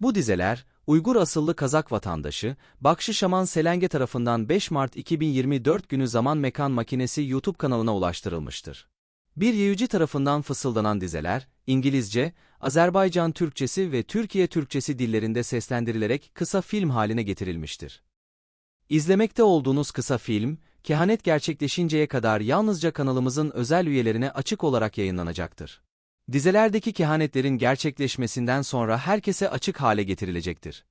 Bu dizeler, Uygur asıllı Kazak vatandaşı, Bakşı Şaman Selenge tarafından 5 Mart 2024 günü Zaman Mekan Makinesi YouTube kanalına ulaştırılmıştır. Bir yayıcı tarafından fısıldanan dizeler, İngilizce, Azerbaycan Türkçesi ve Türkiye Türkçesi dillerinde seslendirilerek kısa film haline getirilmiştir. İzlemekte olduğunuz kısa film, kehanet gerçekleşinceye kadar yalnızca kanalımızın özel üyelerine açık olarak yayınlanacaktır. Dizelerdeki kehanetlerin gerçekleşmesinden sonra herkese açık hale getirilecektir.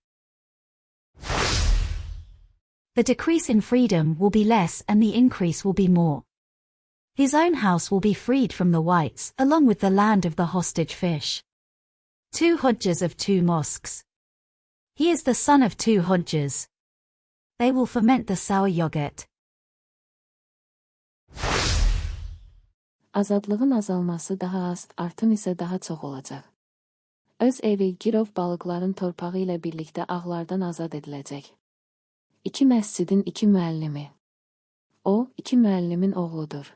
The decrease in freedom will be less and the increase will be more. His own house will be freed from the whites, along with the land of the hostage fish. Two Hujjas of two mosques. He is the son of two Hujjas. They will ferment the sour yogurt. Azadlığın azalması daha az, artım isə daha çox olacaq. Öz evi Girov balıqların torpağı ilə birlikdə ağlardan azad ediləcək. İki məscidin iki müəllimi. O, iki müəllimin oğludur.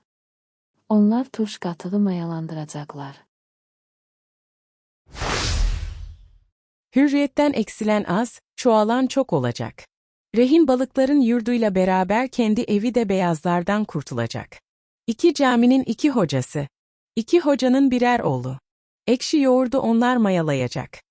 Onlar turş qatığı mayalandıracaqlar. Hürriyetten eksilen az, çoğalan çok olacak. Rehin balıkların yurduyla beraber kendi evi de beyazlardan kurtulacak. İki caminin iki hocası. İki hocanın birer oğlu. Ekşi yoğurdu onlar mayalayacak.